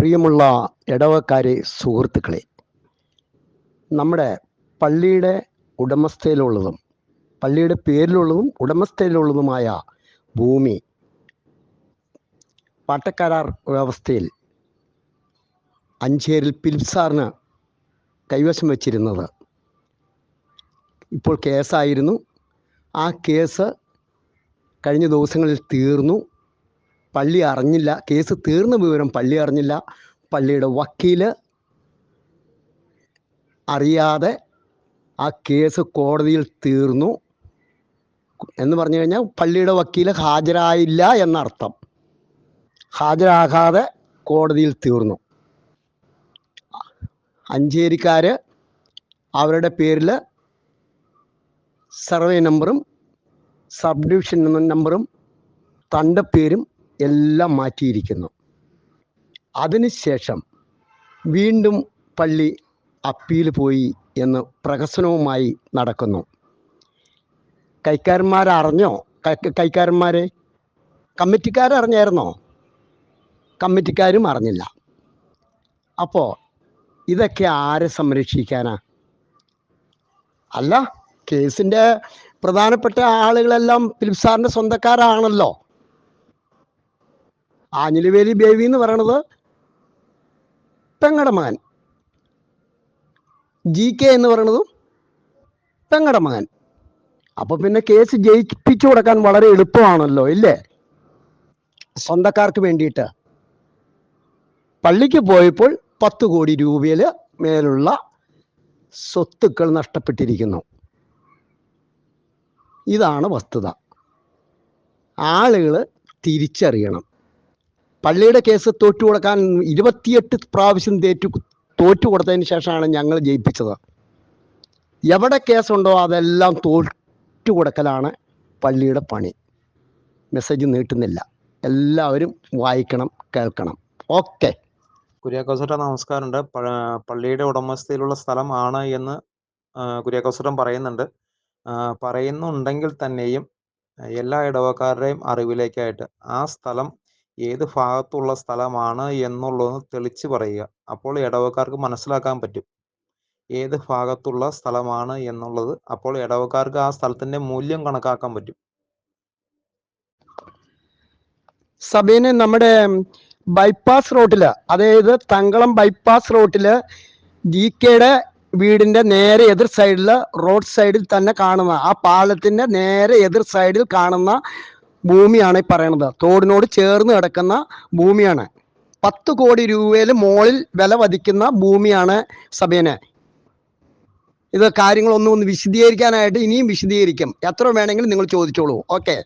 പ്രിയമുള്ള ഇടവക്കാരെ സുഹൃത്തുക്കളെ നമ്മുടെ പള്ളിയുടെ ഉടമസ്ഥയിലുള്ളതും പള്ളിയുടെ പേരിലുള്ളതും ഉടമസ്ഥയിലുള്ളതുമായ ഭൂമി പാട്ടക്കരാർ വ്യവസ്ഥയിൽ അഞ്ചേരിൽ പിൽസാറിന് കൈവശം വച്ചിരുന്നത്. ഇപ്പോൾ കേസായിരുന്നു. ആ കേസ് കഴിഞ്ഞ ദിവസങ്ങളിൽ തീർന്നു. പള്ളി അറിഞ്ഞില്ല. കേസ് തീർന്ന വിവരം പള്ളി അറിഞ്ഞില്ല. പള്ളിയുടെ വക്കീൽ അറിയാതെ ആ കേസ് കോടതിയിൽ തീർന്നു എന്ന് പറഞ്ഞു കഴിഞ്ഞാൽ പള്ളിയുടെ വക്കീൽ ഹാജരായില്ല എന്നർത്ഥം. ഹാജരാകാതെ കോടതിയിൽ തീർന്നു. അഞ്ചേരിക്കാര് അവരുടെ പേരിൽ സർവേ നമ്പറും സബ് ഡിവിഷൻ നമ്പറും തണ്ടപ്പേരും എല്ലാം മാറ്റിയിരിക്കുന്നു. അതിനുശേഷം വീണ്ടും പള്ളി അപ്പീൽ പോയി എന്ന് പ്രഹസനവുമായി നടക്കുന്നു. കൈക്കാരന്മാരറിഞ്ഞോ? കൈക്കാരന്മാർ കമ്മിറ്റിക്കാരറിഞ്ഞായിരുന്നോ? കമ്മിറ്റിക്കാരും അറിഞ്ഞില്ല അപ്പോൾ ഇതൊക്കെ ആരെ സംരക്ഷിക്കാനാ? അല്ല കേസിന്റെ പ്രധാനപ്പെട്ട ആളുകളെല്ലാം ഫിലിപ്പ് സാറിന്റെ സ്വന്തക്കാരാണല്ലോ. ആഞ്ഞിലിവേലി ബേബി എന്ന് പറയണത് പെങ്ങടെ മകൻ. ജി കെ എന്ന് പറയണതും പെങ്ങടെ മകൻ. അപ്പൊ പിന്നെ കേസ് ജയിപ്പിച്ചു കൊടുക്കാൻ വളരെ എളുപ്പമാണല്ലോ ഇല്ലേ? സ്വന്തക്കാർക്ക് വേണ്ടിയിട്ട്. പള്ളിക്ക് പോയപ്പോൾ പത്ത് കോടി രൂപയിൽ മേലുള്ള സ്വത്തുക്കൾ നഷ്ടപ്പെട്ടിരിക്കുന്നു. ഇതാണ് വസ്തുത. ആളുകൾ തിരിച്ചറിയണം. പള്ളിയുടെ കേസ് തോറ്റു കൊടുക്കാൻ ഇരുപത്തിയെട്ട് പ്രാവശ്യം തേറ്റു തോറ്റു കൊടുത്തതിന് ശേഷമാണ് ഞങ്ങൾ ജയിപ്പിച്ചത്. എവിടെ കേസുണ്ടോ അതെല്ലാം തോറ്റു കൊടുക്കലാണ് പള്ളിയുടെ പണി. മെസ്സേജ് നീട്ടുന്നില്ല. എല്ലാവരും വായിക്കണം കേൾക്കണം. ഓക്കെ കുര്യാക്കോസുര നമസ്കാരമുണ്ട്. പള്ളിയുടെ ഉടമസ്ഥയിലുള്ള സ്ഥലമാണ് എന്ന് ആ, പറയുന്നുണ്ട്. പറയുന്നുണ്ടെങ്കിൽ തന്നെയും എല്ലാ ഇടവക്കാരുടെയും അറിവിലേക്കായിട്ട് ആ സ്ഥലം ഏത് ഭാഗത്തുള്ള സ്ഥലമാണ് എന്നുള്ളത് തെളിച്ച് പറയുക. അപ്പോൾ ഇടവക്കാർക്ക് മനസ്സിലാക്കാൻ പറ്റും. ഏത് ഭാഗത്തുള്ള സ്ഥലമാണ് എന്നുള്ളത് അപ്പോൾ ഇടവക്കാർക്ക് ആ സ്ഥലത്തിന്റെ മൂല്യം കണക്കാക്കാൻ പറ്റും. സബീന് നമ്മുടെ ബൈപ്പാസ് റോട്ടിൽ അതായത് തങ്കളം ബൈപ്പാസ് റോട്ടിൽ ജി കെയുടെ വീടിന്റെ നേരെ എതിർ സൈഡിൽ റോഡ് സൈഡിൽ തന്നെ കാണുന്ന ആ പാലത്തിന്റെ നേരെ എതിർ സൈഡിൽ കാണുന്ന ഭൂമിയാണ് ഈ പറയണത്. തോടിനോട് ചേർന്ന് കിടക്കുന്ന ഭൂമിയാണ്. പത്ത് കോടി രൂപയിൽ മോളിൽ വില വധിക്കുന്ന ഭൂമിയാണ് സബേന. ഇത് കാര്യങ്ങളൊന്നും ഒന്ന് വിശദീകരിക്കാനായിട്ട് ഇനിയും വിശദീകരിക്കും. എത്ര വേണമെങ്കിലും നിങ്ങൾ ചോദിച്ചോളൂ. ഓക്കെ.